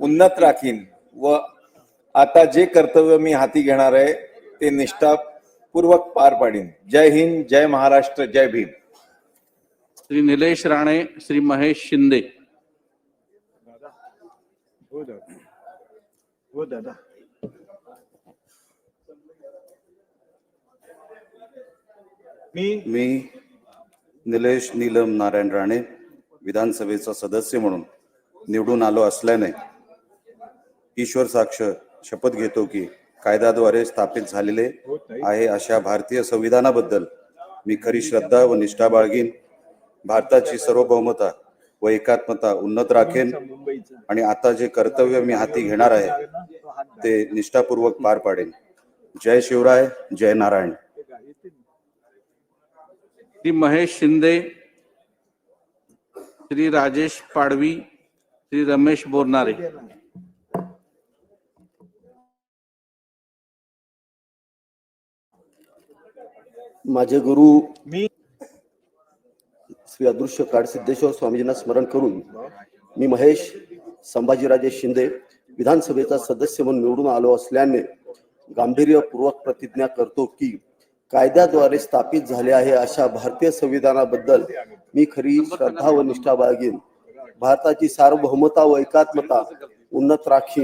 उन्नत राखीन व आता जे कर्तव्य मी हाती घेणार आहे ते निष्ठापूर्वक पार पाडीन. जय हिंद जय महाराष्ट्र जय भीम. श्री निलेश राणे श्री महेश शिंदे. हो दादा. हो दादा. मी मी निलेश नीलम नारायण राणे विधानसभेचा सदस्य म्हणून निवडून आलो असल्याने ईश्वर साक्ष शपथ घेतो की कायद्याद्वारे स्थापित झालेले आहे अशा भारतीय संविधानाबद्दल मी खरी श्रद्धा व निष्ठा बाळगीन. भारताची सार्वभौमता व एकात्मता उन्नत राखेन. आणि आता जे कर्तव्य मी हाती घेणार आहे ते निष्ठापूर्वक पार पाडेन. जय शिवराय जय नारायण. श्री महेश शिंदे श्री राजेश पाडवी श्री रमेश बोरनारे. माझे गुरु मी श्री अदृश्य काडसिद्धेश्वर स्वामीजींना स्मरण करून मी महेश संभाजीराजे शिंदे विधानसभेचा सदस्य म्हणून निवडून आलो असल्याने गांभीर्यपूर्वक प्रतिज्ञा करतो की कायद्याद्वारे स्थापित झाले आहे अशा भारतीय संविधानाबद्दल मी खरी श्रद्धा व निष्ठा बाळगीन. भारताची सार्वभौमता व एकात्मता उन्नत राखीन.